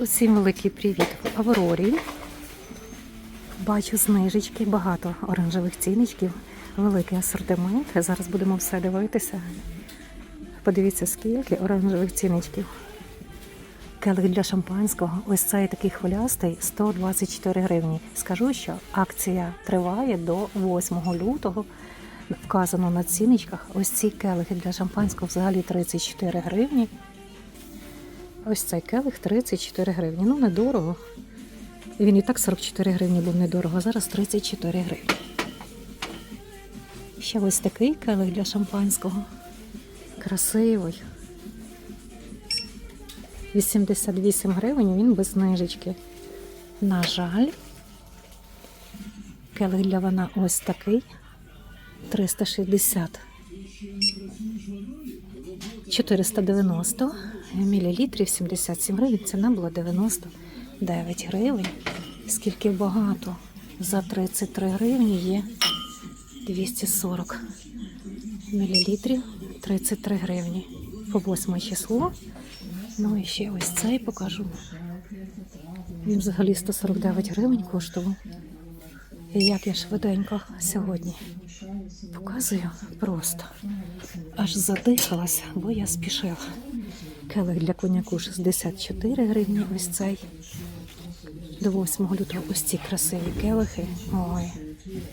Усім великий привіт в Аврорі. Бачу знижечки, багато оранжевих ціночків, великий асортимент. Зараз будемо все дивитися. Подивіться, скільки оранжевих ціночків. Келих для шампанського. Ось цей такий хвилястий 124 гривні. Скажу, що акція триває до 8 лютого. Вказано на ціночках. Ось ці келихи для шампанського взагалі 34 гривні. Ось цей келих 34 гривні. Ну, недорого. Він і так 44 гривні був недорого, а зараз 34 гривні. Ще ось такий келих для шампанського. Красивий. 88 гривень, він без знижечки. На жаль, келих для вина ось такий. 360. 490 мілілітрів, 77 гривень. Ціна була 99 гривень. Скільки багато. За 33 гривні є 240 мілілітрів, 33 гривні. По 8 число. Ну і ще ось цей покажу. Він взагалі 149 гривень коштував. І як я швиденько сьогодні показую просто. Аж задихалася, бо я спішила. Келих для коняку 64 гривні. Ось цей. До 8 лютого ось ці красиві келихи. Ой,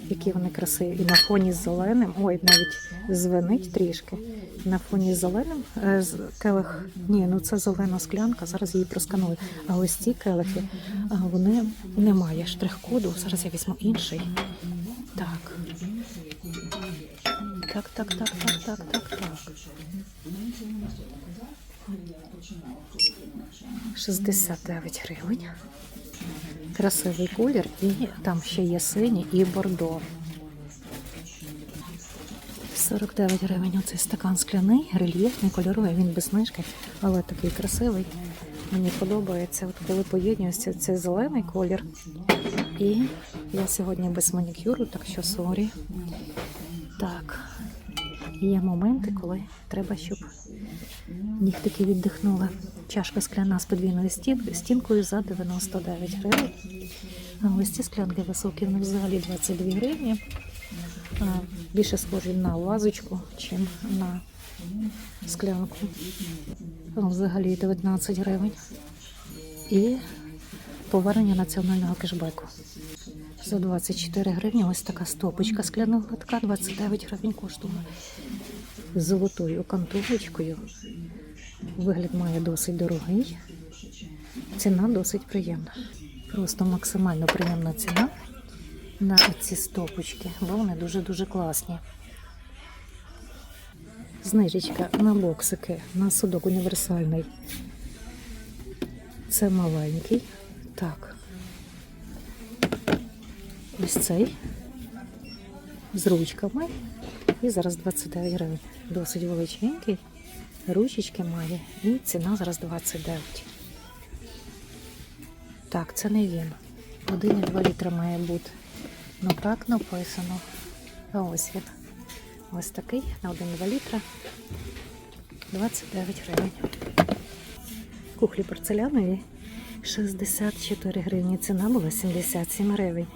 які вони красиві. І на фоні з зеленим. Ой, навіть звенить трішки. На фоні з зеленим е, келих. Ні, ну це зелена склянка. Зараз її просканую. А ось ці келихи, а, вони немає штрих-коду. Зараз я візьму інший. Так. Так, так, так, так, так, так, так. 69 гривень. Красивий колір, і там ще є синій і бордо. 49 гривень оцей стакан скляний, рельєфний, кольоровий, він без знижки, але такий красивий. Мені подобається, от коли поєднується цей зелений колір. І я сьогодні без манікюру, так що сорі. Так, є моменти, коли треба, щоб нігтики віддихнули. Чашка скляна з подвійною стінкою за 99 гривень. Ось ці склянки високі, вони взагалі 22 гривні. Більше схожі на вазочку, чим на склянку. Взагалі 19 гривень. І повернення національного кешбеку. За 24 гривні ось така стопочка скляного лотка, 29 гривень коштує. Золотою окантовочкою. Вигляд має досить дорогий. Ціна досить приємна. Просто максимально приємна ціна на ці стопочки, бо вони дуже-дуже класні. Знижечка на боксики, на судок універсальний. Це маленький. Так. Ось цей з ручками. І зараз 29 гривень. Досить величенький. Ручечки має. І ціна зараз 29. Так, це не він. 1,2 літра має бути. Ну так написано. А ось він. Ось такий на 1,2 літра. 29 гривень. Кухлі порцелянові 64 гривні. Ціна була 77 гривень.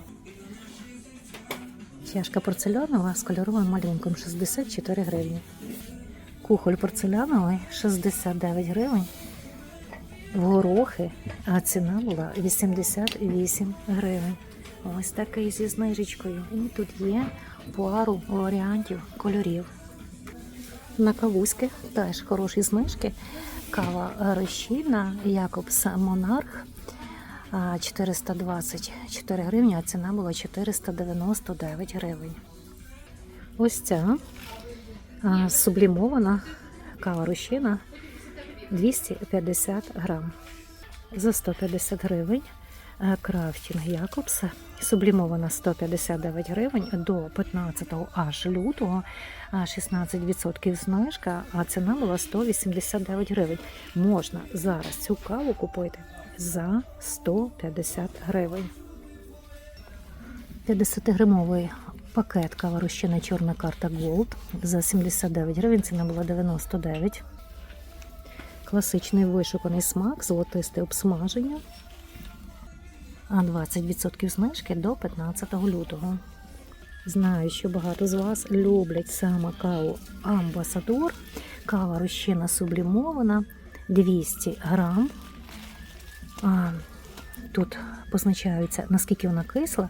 Чашка порцелянова з кольоровим малюнком 64 гривні. Кухоль порцеляновий 69 гривень. В горохи, а ціна була 88 гривень. Ось такий зі знижечкою. І тут є пару варіантів кольорів. На кавузьки теж хороші знижки. Кава розчинна, Якобс Монарх 424 гривні, а ціна була 499 гривень. Ось ця сублімована кава розчина 250 грам. За 150 гривень е, крафтінг Якобса сублімована 159 гривень до 15 аж лютого, а 16% знижка, а ціна була 189 гривень. Можна зараз цю каву купити за 150 гривень. 50-грамовий пакет кава розчина чорна карта Gold за 79 гривень, ціна була 99. Класичний вишуканий смак, золотисте обсмаження. А 20% знижки до 15 лютого. Знаю, що багато з вас люблять саме каву Амбасадор. Кава розчинна сублімована 200 грам. Тут позначаються, наскільки вона кисла.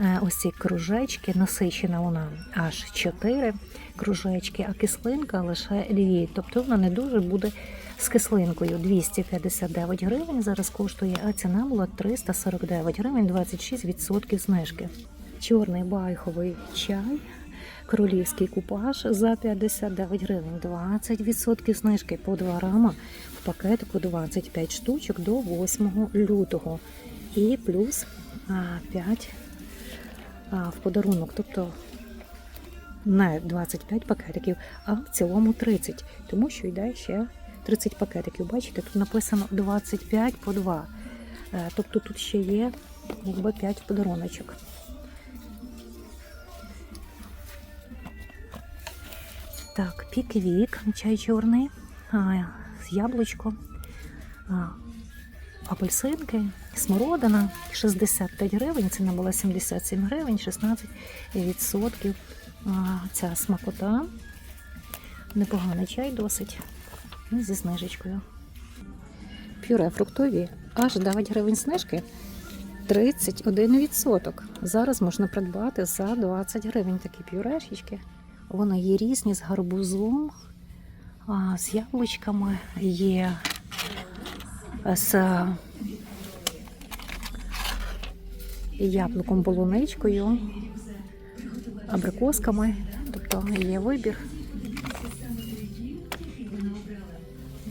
Е, Ось ці кружечки, насичена вона аж 4 кружечки, а кислинка лише 2. Тобто вона не дуже буде з кислинкою. 259 гривень зараз коштує, а ціна була 349 гривень, 26% знижки. Чорний байховий чай, королівський купаж за 59 гривень, 20% знижки по 2 грама в пакетику 25 штучок до 8 лютого. І плюс 5 а, в подарунок. Тобто не 25 пакетиків, а в цілому 30, тому що йде ще 30 пакетиків. Бачите, тут написано 25 по 2. Е, Тобто тут ще є якби 5 подаруночок. Так, піквік, чай чорний, з яблучко, а, апельсинки, смородина 65 гривень, ціна була 77 гривень, 16%. Ця смакота. Непоганий чай досить. Зі знижечкою. Пюре фруктові аж 9 гривень знижки. 31%. Зараз можна придбати за 20 гривень такі пюрешечки. Вони є різні з гарбузом, з яблучками, є з яблуком полуничкою, абрикосками. Тобто є вибір.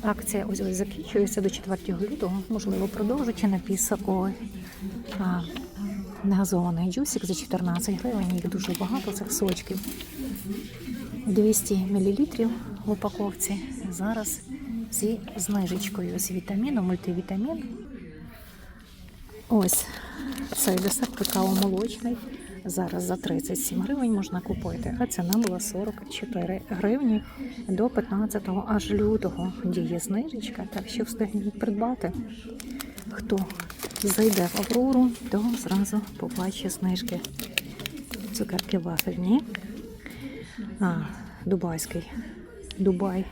Акція ось ось закінчується до 4 лютого. Можливо, продовжить напій соковий. А, Негазований джусик за 14 гривень. Їх дуже багато цих сочків. 200 мл в упаковці. Зараз зі знижечкою з вітаміном, мультивітамін. Ось цей десерт какао-молочний. Зараз за 37 гривень можна купити, а ціна була 44 гривні до 15 аж лютого. Діє знижечка, так що встигніть придбати. Хто зайде в Аврору, то зразу побачить знижки. Цукерки вафельні. А, дубайський. Дубай.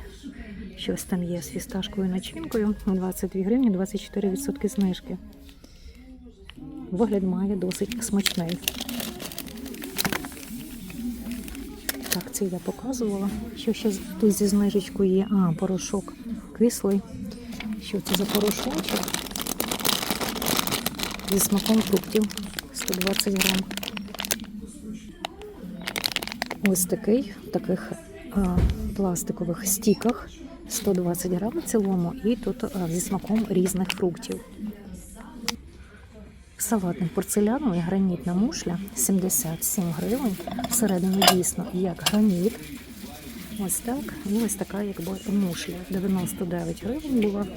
Щось там є з фісташковою начинкою. 22 гривні, 24% знижки. Вигляд має досить смачний. Так, це я показувала. Що ще тут зі знижечкою є? А, порошок кислий. Що це за порошочок? Зі смаком фруктів 120 грам. Ось такий в таких а, пластикових стіках 120 грам в цілому, і тут а, зі смаком різних фруктів. Салатник порцеляновий гранітна мушля 77 гривень. Всередині дійсно як граніт. Ось так. І ось така якби мушля. 99 гривень була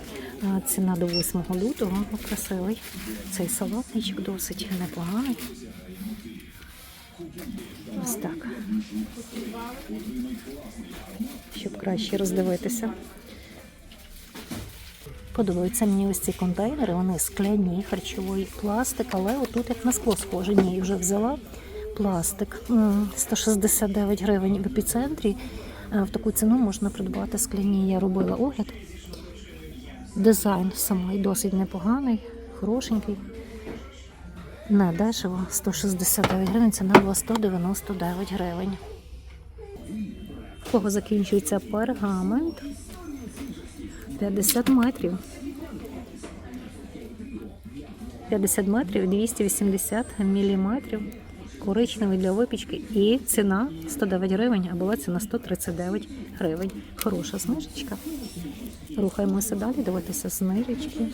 ціна до 8 лютого. О, Красивий. Цей салатничок досить непоганий. Ось так. Щоб краще роздивитися. Подобаються мені ось ці контейнери, вони скляні, харчовий пластик, але отут як на скло схоже. Ні, вже взяла пластик. 169 гривень в епіцентрі. Е, В таку ціну можна придбати скляні. Я робила огляд. Дизайн самий досить непоганий, хорошенький. Не дешево, 169 гривень, ціна була 199 гривень. Кого закінчується пергамент? 50 метрів. 50 метрів, 280 міліметрів. Коричневий для випічки. І ціна 109 гривень, а була ціна 139 гривень. Хороша знижечка. Рухаємося далі, дивитися знижечки.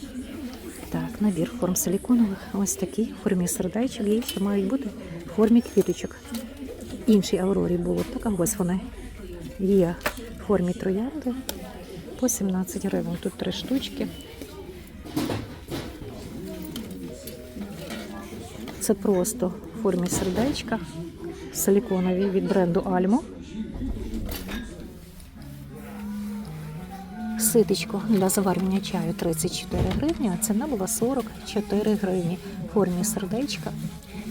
Так, набір форм силіконових. Ось такі в формі сердечок. Є ще мають бути в формі квіточок. Іншій Аврорі було так, а ось вони. Є в формі троянди по 17 гривень. Тут три штучки. Це просто в формі сердечка. Силіконові від бренду Альмо. Ситочко для заварювання чаю 34 гривні, а ціна була 44 гривні. В формі сердечка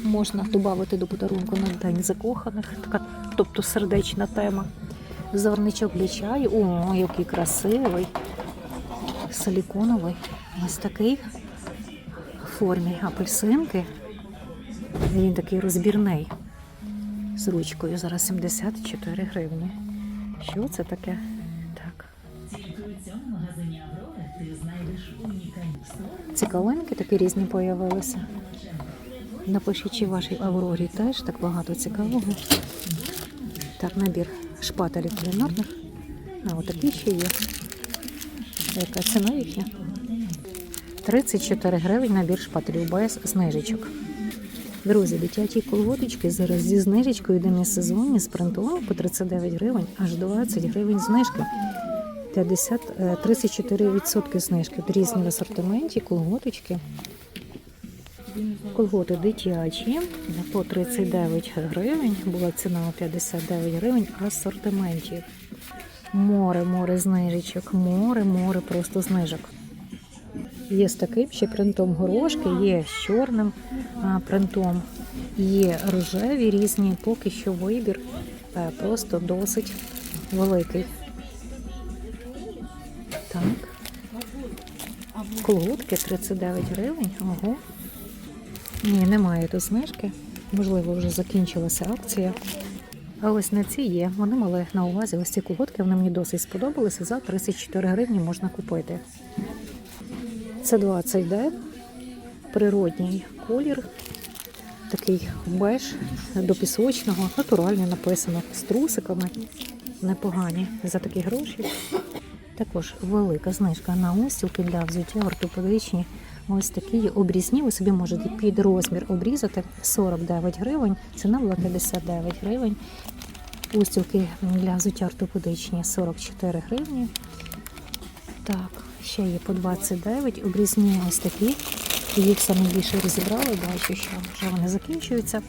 можна додати до подарунку на день закоханих, така, тобто сердечна тема. Заварничок для чаю. О, який красивий. Силіконовий. Ось такий в формі апельсинки. Він такий розбірний. З ручкою зараз 74 гривні. Що це таке? Так. Цікавинки такі різні появилися. Напишіть, чи вашій Аврорі теж так багато цікавого. Так, набір шпателів кулінарних. А, отакі ще є. Яка ціна їхня? 34 гривень набір шпателів без знижечок. Друзі, дитячі колготочки зараз зі знижечкою демісезонні з принтом по 39 гривень, аж 20 гривень знижки. 50, е, 34% знижки. От Різні в асортименті, колготочки. Колготи дитячі по 39 гривень. Була ціна 59 гривень в асортименті. Море, море знижечок, море, море просто знижок. Є з таким ще принтом горошки, є з чорним принтом, є рожеві різні, поки що вибір е, просто досить великий. Так. Колготки 39 гривень. Ого. Ні, немає тут знижки. Можливо, вже закінчилася акція. А ось на ці є. Вони мали на увазі ось ці колготки, вони мені досить сподобалися. За 34 гривні можна купити. Це 20D, природній колір, такий беж до пісочного, натуральний написано з трусиками. Непогані за такі гроші. Також велика знижка на устілки для взуття ортопедичні. Ось такі обрізні. Ви собі можете під розмір обрізати 49 гривень. Ціна була 59 гривень. Устілки для взуття ортопедичні 44 гривні. Так, ще є по 29, обрізні ось такі. Їх саме більше розібрали, бачу, що вже вони закінчуються.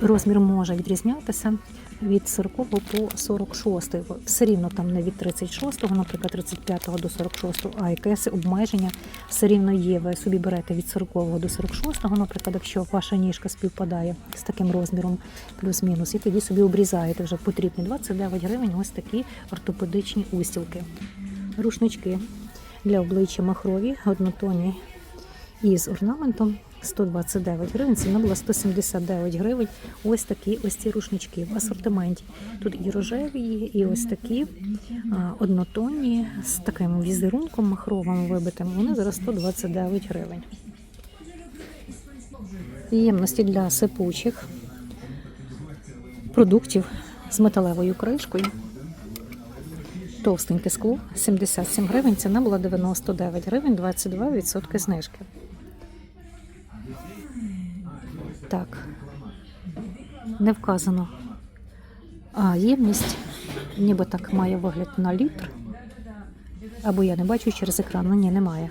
Розмір може відрізнятися від 40 по 46. Все рівно там не від 36, наприклад, 35 до 46, а якесь обмеження все рівно є. Ви собі берете від 40 до 46, наприклад, якщо ваша ніжка співпадає з таким розміром плюс-мінус, і тоді собі обрізаєте вже потрібні 29 гривень. Ось такі ортопедичні устілки. Рушнички для обличчя махрові, однотонні із орнаментом 129 гривень. Ціна була 179 гривень. Ось такі ось ці рушнички в асортименті. Тут і рожеві, і ось такі однотонні з таким візерунком махровим вибитим. Вони зараз 129 гривень. Ємності для сипучих продуктів з металевою кришкою. Товстеньке скло 77 гривень, ціна була 99 гривень, 22% знижки. Так, не вказано. А, ємність, ніби так має вигляд на літр. Або я не бачу через екран, ну ні, немає.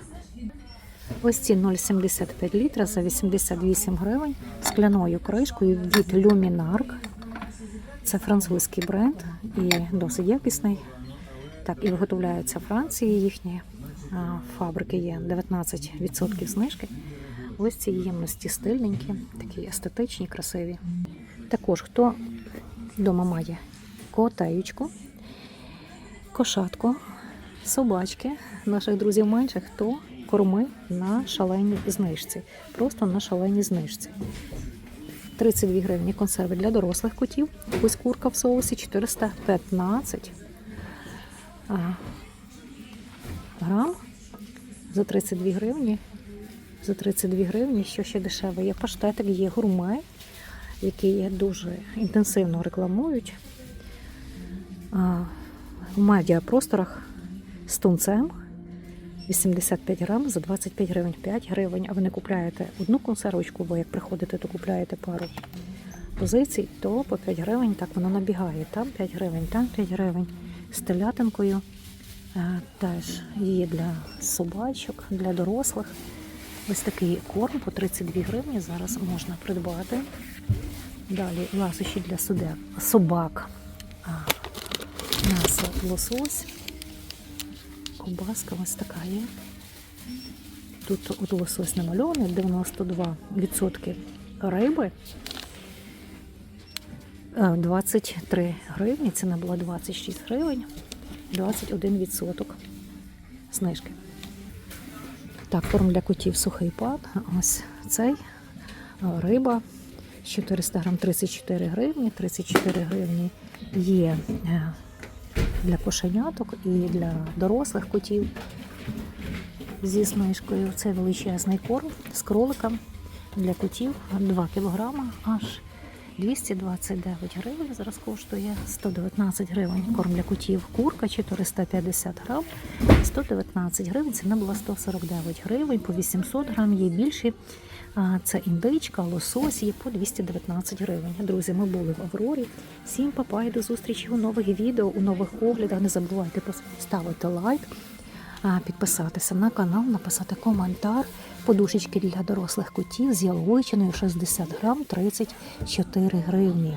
Ось ці 0,75 літра за 88 гривень скляною кришкою від Luminark. Це французький бренд і досить якісний. Так, і виготовляється Франції їхні фабрики є 19% знижки. Ось ці ємності стильненькі, такі естетичні, красиві. Також хто вдома має котеючку, кошатку, собачки, наших друзів менших, то корми на шаленій знижці. Просто на шаленій знижці. 32 гривні консерви для дорослих котів. Ось курка в соусі 415 грам за 32 гривні. За 32 гривні, що ще дешеве. Є паштетик, є гурме, який дуже інтенсивно рекламують. В медіапросторах з тунцем 85 грам за 25 гривень, 5 гривень. А ви не купляєте одну консервочку, бо як приходите, то купляєте пару позицій, то по 5 гривень так воно набігає. Там 5 гривень, там 5 гривень. З телятинкою е, теж є для собачок, для дорослих. Ось такий корм по 32 гривні зараз можна придбати. Далі ласощі для судеб, собак. М'ясо лосось ковбаска ось така є. Тут от лосось намальований, 92% риби. Е, 23 гривні, ціна була 26 гривень, 21% знижки. Так, корм для котів сухий пад. Ось цей е, риба 400 грам 34 гривні, 34 гривні є е, для кошеняток і для дорослих котів зі знижкою. Це величезний корм з кроликом для котів 2 кг аж 229 гривень. Зараз коштує 119 гривень. Корм для котів курка 450 грам, 119 гривень. Ціна була 149 гривень, по 800 грам є більші. Це індичка, лосось є по 219 гривень. Друзі, ми були в Аврорі. Всім папа і до зустрічі у нових відео, у нових оглядах. Не забувайте поставити лайк, підписатися на канал, написати коментар. Подушечки для дорослих котів з яловичиною 60 грам 34 гривні.